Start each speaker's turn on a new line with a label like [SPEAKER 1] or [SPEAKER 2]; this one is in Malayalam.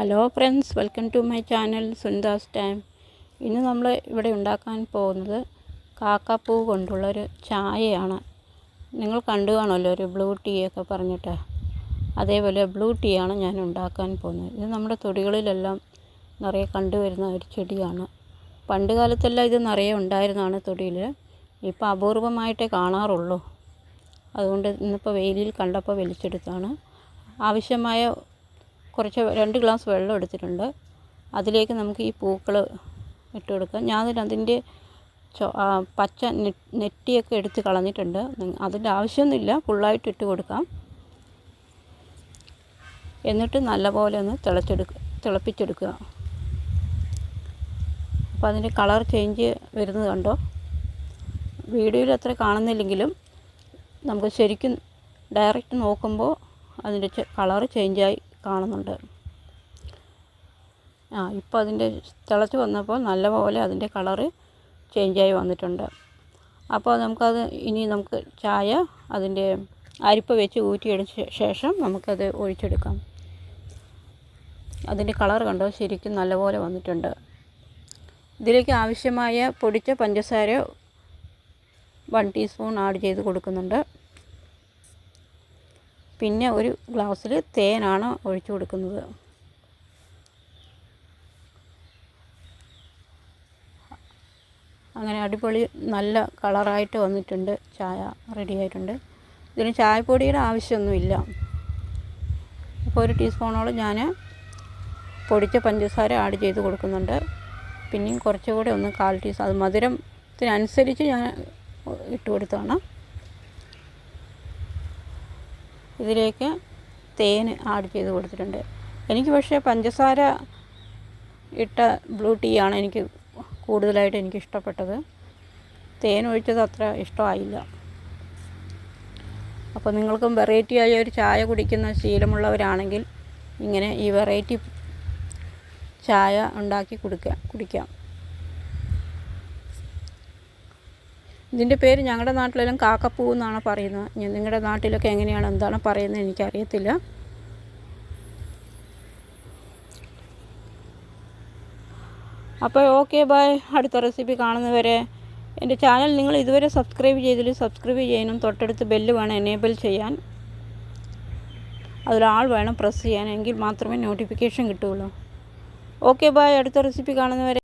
[SPEAKER 1] Hello friends welcome to my channel Sundas time ഇന്ന് നമ്മൾ ഇവിടെ ഉണ്ടാക്കാൻ പോകുന്നത് കാക്കാപ്പൂ കൊണ്ടുള്ളൊരു ചായയാണ്. നിങ്ങൾ കണ്ടു കാണുമല്ലോ ഒരു ബ്ലൂ ടീ ഒക്കെ പറഞ്ഞിട്ട്. അതേപോലെ ബ്ലൂ ടീ ആണ് ഞാൻ ഉണ്ടാക്കാൻ പോകുന്നത്. ഇത് നമ്മുടെ തൊടികളിലെല്ലാം നിറയെ കണ്ടുവരുന്ന ഒരു ചെടിയാണ്. പണ്ട് കാലത്തെല്ലാം ഇത് നിറയെ ഉണ്ടായിരുന്നതാണ് തൊടിയിൽ. ഇപ്പോൾ അപൂർവമായിട്ടേ കാണാറുള്ളൂ. അതുകൊണ്ട് ഇന്നിപ്പോൾ വെയിലിൽ കണ്ടപ്പോൾ വലിച്ചെടുത്താണ്. ആവശ്യമായ കുറച്ച് രണ്ട് ഗ്ലാസ് വെള്ളം എടുത്തിട്ടുണ്ട്. അതിലേക്ക് നമുക്ക് ഈ പൂക്കൾ ഇട്ട് കൊടുക്കാം. ഞാൻ അതിന്റെ പച്ച നെറ്റിയൊക്കെ എടുത്ത് കളഞ്ഞിട്ടുണ്ട്. അതിന്റെ ആവശ്യമൊന്നുമില്ല. ഫുള്ളായിട്ട് ഇട്ട് കൊടുക്കാം. എന്നിട്ട് നല്ലപോലെ ഒന്ന് തിളച്ചെടുക്കുക തിളപ്പിച്ചെടുക്കുക. അപ്പോൾ അതിന്റെ കളർ ചേഞ്ച് വരുന്നത് കണ്ടോ? വീഡിയോയിൽ അത്ര കാണുന്നില്ലെങ്കിലും നമുക്ക് ശരിക്കും ഡയറക്റ്റ് നോക്കുമ്പോൾ അതിന്റെ കളർ ചേഞ്ചായി കാണുന്നുണ്ട്. ആ ഇപ്പോൾ അതിന്റെ തിളച്ച് വന്നപ്പോൾ നല്ലപോലെ അതിന്റെ കളറ് ചേഞ്ചായി വന്നിട്ടുണ്ട്. അപ്പോൾ നമുക്കത് ഇനി നമുക്ക് ചായ അതിന്റെ അരിപ്പ വെച്ച് ഊറ്റിയെടുത്ത ശേഷം നമുക്കത് ഒഴിച്ചെടുക്കാം. അതിന്റെ കളർ കണ്ടോ? ശരിക്കും നല്ലപോലെ വന്നിട്ടുണ്ട്. ഇതിലേക്ക് ആവശ്യമായ പൊടിച്ച പഞ്ചസാര വൺ ടീസ്പൂൺ ആഡ് ചെയ്ത് കൊടുക്കുന്നുണ്ട്. പിന്നെ ഒരു ഗ്ലാസ്സിൽ തേനാണ് ഒഴിച്ചു കൊടുക്കുന്നത്. അങ്ങനെ അടിപൊളി നല്ല കളറായിട്ട് വന്നിട്ടുണ്ട്. ചായ റെഡി ആയിട്ടുണ്ട്. ഇതിന് ചായപ്പൊടിയുടെ ആവശ്യമൊന്നുമില്ല. ഇപ്പോൾ ഒരു ടീസ്പൂണോളം ഞാൻ പൊടിച്ച പഞ്ചസാര ആഡ് ചെയ്ത് കൊടുക്കുന്നുണ്ട്. പിന്നെയും കുറച്ചുകൂടെ ഒന്ന് കാൽ ടീസ് അത് മധുരത്തിനനുസരിച്ച് ഞാൻ ഇട്ട് കൊടുത്താണ്. ഇതിലേക്ക് തേൻ ആഡ് ചെയ്ത് കൊടുത്തിട്ടുണ്ട്. എനിക്ക് പക്ഷേ പഞ്ചസാര ഇട്ട ബ്ലൂ ടീ ആണ് എനിക്ക് കൂടുതലായിട്ട് എനിക്ക് ഇഷ്ടപ്പെട്ടത്. തേൻ ഒഴിച്ചത് അത്ര ഇഷ്ടമായില്ല. അപ്പോൾ നിങ്ങൾക്കും വെറൈറ്റി ആയ ഒരു ചായ കുടിക്കുന്ന ശീലമുള്ളവരാണെങ്കിൽ ഇങ്ങനെ ഈ വെറൈറ്റി ചായ ഉണ്ടാക്കി കൊടുക്കുക കുടിക്കാം. ഇതിന്റെ പേര് ഞങ്ങളുടെ നാട്ടിലെല്ലാം കാക്കപ്പൂ എന്നാണ് പറയുന്നത് നിങ്ങളുടെ നാട്ടിലൊക്കെ എങ്ങനെയാണ് എന്താണ് പറയുന്നത് എനിക്കറിയത്തില്ല. അപ്പോൾ ഓക്കെ ബൈ. അടുത്ത റെസിപ്പി കാണുന്നവരെ എന്റെ ചാനൽ നിങ്ങൾ ഇതുവരെ സബ്സ്ക്രൈബ് ചെയ്തില്ല സബ്സ്ക്രൈബ് ചെയ്യാനും തൊട്ടടുത്ത് ബെല്ല് വേണം എനേബിൾ ചെയ്യാൻ. അതിലാൾ വേണം പ്രസ് ചെയ്യാൻ എങ്കിൽ മാത്രമേ നോട്ടിഫിക്കേഷൻ കിട്ടുകയുള്ളൂ. Okay bye. അടുത്ത റെസിപ്പി കാണുന്നവരെ.